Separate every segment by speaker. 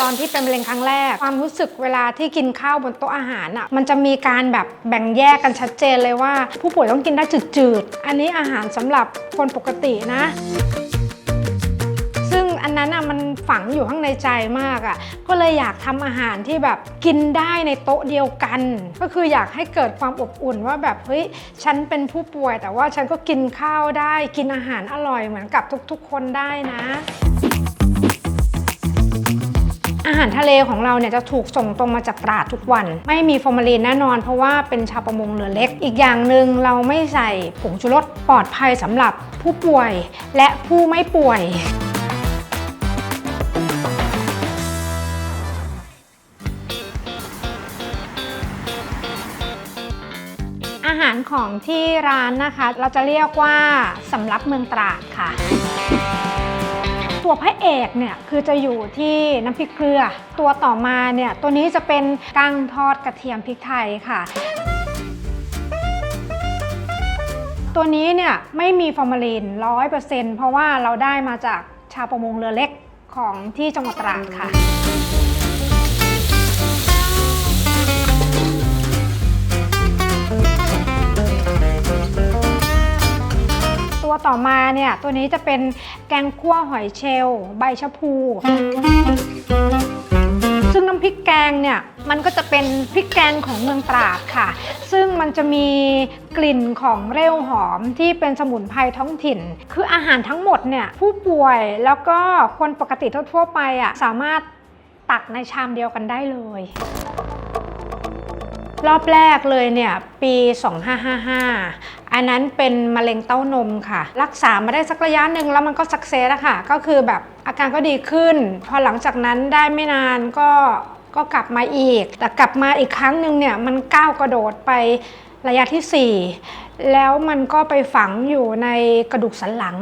Speaker 1: ตอนที่เป็นมะเร็งครั้งแรก ความรู้สึกเวลาที่กินข้าวบนโต๊ะอาหารอะมันจะมีการแบบแบ่งแยกกันชัดเจนเลยว่า ผู้ป่วยต้องกินได้จืดๆ อันนี้อาหารสำหรับคนปกตินะซึ่งอันนั้นอะมันฝังอยู่ข้างในใจมากอะก็เลยอยากทำอาหารที่แบบกินได้ในโต๊ะเดียวกัน ก็คืออยากให้เกิดความอบอุ่นว่าแบบเฮ้ยฉันเป็นผู้ป่วย แต่ว่าฉันก็กินข้าวได้ กินอาหารอร่อยเหมือนกับทุกๆ คนได้นะ อาหารทะเลของเราเนี่ยจะถูกส่งตรงมาจากตราดทุกวัน ไม่มีฟอร์มาลีนแน่นอน เพราะว่าเป็นชาวประมงเรือเล็ก อีกอย่างหนึ่งเราไม่ใส่ผงชูรสปลอดภัยสำหรับผู้ป่วยและผู้ไม่ป่วยอาหารของที่ร้านนะคะ เราจะเรียกว่าสำรับเมืองตราดค่ะ ตัวพระเอกเนี่ยคือจะอยู่ที่น้ำพริกเกลือ ตัวต่อมาเนี่ยตัวนี้จะเป็นกั้งทอดกระเทียมพริกไทยค่ะ ตัวนี้เนี่ยไม่มีฟอร์มาลีนร้อยเปอร์เซ็นต์เพราะว่าเราได้มาจากชาวประมงเรือเล็กของที่จังหวัดตราดค่ะ ตัวต่อมาเนี่ย ตัวนี้จะเป็นแกงคั่วหอยเชลล์ใบชะพู ซึ่งน้ำพริกแกงเนี่ย มันก็จะเป็นพริกแกงของเมืองตราดค่ะ ซึ่งมันจะมีกลิ่นของเร่วหอมที่เป็นสมุนไพรท้องถิ่น คืออาหารทั้งหมดเนี่ย ผู้ป่วยแล้วก็คนปกติทั่วๆไปอะสามารถตักในชามเดียวกันได้เลย รอบแรกเลยเนี่ยปี 2555 อันนั้นเป็นมะเร็งเต้านมค่ะ รักษามาได้สักระยะหนึ่งแล้วมันก็สักเซสอะค่ะ ก็คือแบบอาการก็ดีขึ้น พอหลังจากนั้นได้ไม่นานก็ก็กลับมาอีก แต่กลับมาอีกครั้งหนึ่งเนี่ยมันก้าวกระโดดไประยะทีสี่4 แล้วมันก็ไปฝังอยู่ในกระดูกสันหลัง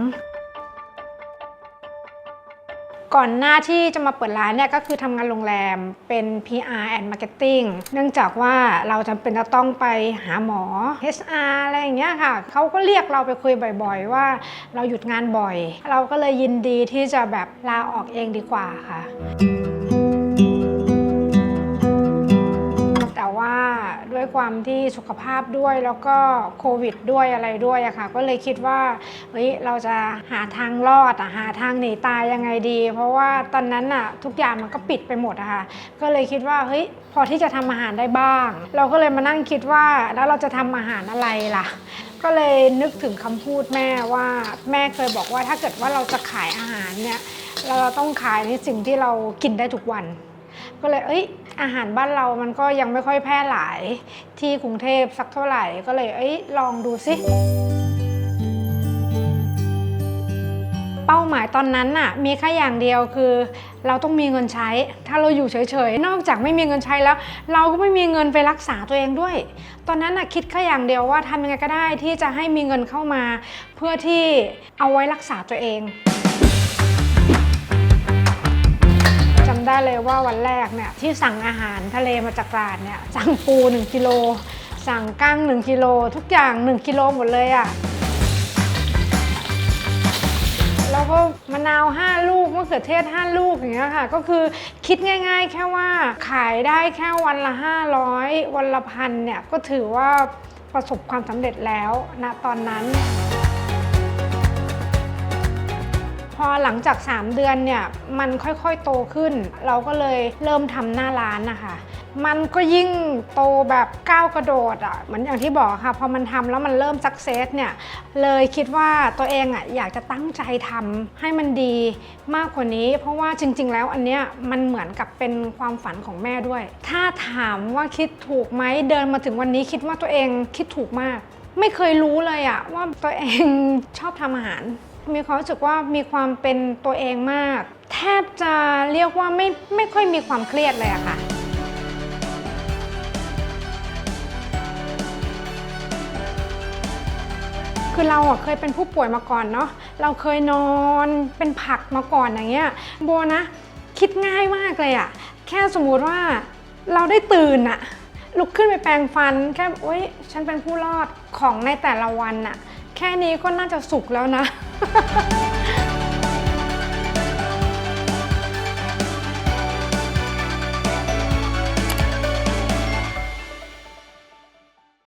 Speaker 1: ก่อนหน้าที่จะมาเปิดร้านเนี่ยก็คือทำงานโรงแรมเป็น PR and Marketing เนื่องจากว่าเราจำเป็นจะต้องไปหาหมอ HR อะไรอย่างเงี้ยค่ะเขาก็เรียกเราไปคุยบ่อยๆ ว่าเราหยุดงานบ่อย เราก็เลยยินดีที่จะแบบลาออกเองดีกว่าค่ะ ความที่สุขภาพด้วยแล้วก็โควิดด้วยอะไรด้วยอะค่ะ ก็เลยคิดว่าเฮ้ยเราจะหาทางรอดอะหาทางหนีตายยังไงดี เพราะว่าตอนนั้นอะทุกอย่างมันก็ปิดไปหมดอะค่ะ ก็เลยคิดว่าเฮ้ยพอที่จะทำอาหารได้บ้าง เราก็เลยมานั่งคิดว่าแล้วเราจะทำอาหารอะไรล่ะ ก็เลยนึกถึงคำพูดแม่ว่าแม่เคยบอกว่าถ้าเกิดว่าเราจะขายอาหารเนี่ยเราต้องขายในสิ่งที่เรากินได้ทุกวัน ก็เลยเอ้ยอาหารบ้านเรามันก็ยังไม่ค่อยแพร่หลายที่กรุงเทพสักเท่าไหร่ก็เลยเอ้ยลองดูสิเป้าหมายตอนนั้นน่ะมีแค่อย่างเดียวคือ เราต้องมีเงินใช้ ถ้าเราอยู่เฉยๆ นอกจากไม่มีเงินใช้แล้ว เราก็ไม่มีเงินไปรักษาตัวเองด้วย ตอนนั้นน่ะคิดแค่อย่างเดียวว่าทำยังไงก็ได้ที่จะให้มีเงินเข้ามา เพื่อที่เอาไว้รักษาตัวเอง เลยว่าวันแรกเนี่ยที่สั่งอาหารทะเลมาจากตราดเนี่ยสั่งปู1กิโลสั่งกั้ง1กิโลทุกอย่าง1กิโลหมดเลยอะ่ะแล้วก็มะนาว 5 ลูกมะเขือเทศ 5 ลูกอย่างเงี้ยค่ะ ก็คือคิดง่าย ๆ แค่ว่าขายได้แค่วันละ 500 วันละพันเนี่ยก็ถือว่าประสบความสำเร็จแล้วณตอนนั้น อหลังจาก 3 เดือนเนี่ยมันค่อยๆโตขึ้น เราก็เลยเริ่มทำหน้าร้านนะคะ มันก็ยิ่งโตแบบก้าวกระโดดอะ่ะเหมือนอย่างที่บอกค่ะพอมันทำแล้วมันเริ่มสักเซสเนี่ยเลยคิดว่าตัวเองอะ่ะอยากจะตั้งใจทำให้มันดีมากกว่านี้ เพราะว่าจริง ๆ แล้วอันเนี้ยมันเหมือนกับเป็นความฝันของแม่ด้วย ถ้าถามว่าคิดถูกไหมเดินมาถึงวันนี้คิดว่าตัวเองคิดถูกมาก ไม่เคยรู้เลยอะว่าตัวเองชอบทำอาหาร มีความรู้สึกว่ามีความเป็นตัวเองมาก แทบจะเรียกว่าไม่ไม่ค่อยมีความเครียดเลยอะค่ะคือเราอะเคยเป็นผู้ป่วยมาก่อนเนาะ เราเคยนอนเป็นผักมาก่อนอย่างเงี้ย โบนะ คิดง่ายมากเลยอะแค่สมมุติว่าเราได้ตื่นอะลุกขึ้นไปแปรงฟัน แค่โอ๊ยฉันเป็นผู้รอดของในแต่ละวันอะแค่นี้ก็น่าจะสุขแล้วนะ Ha ha ha!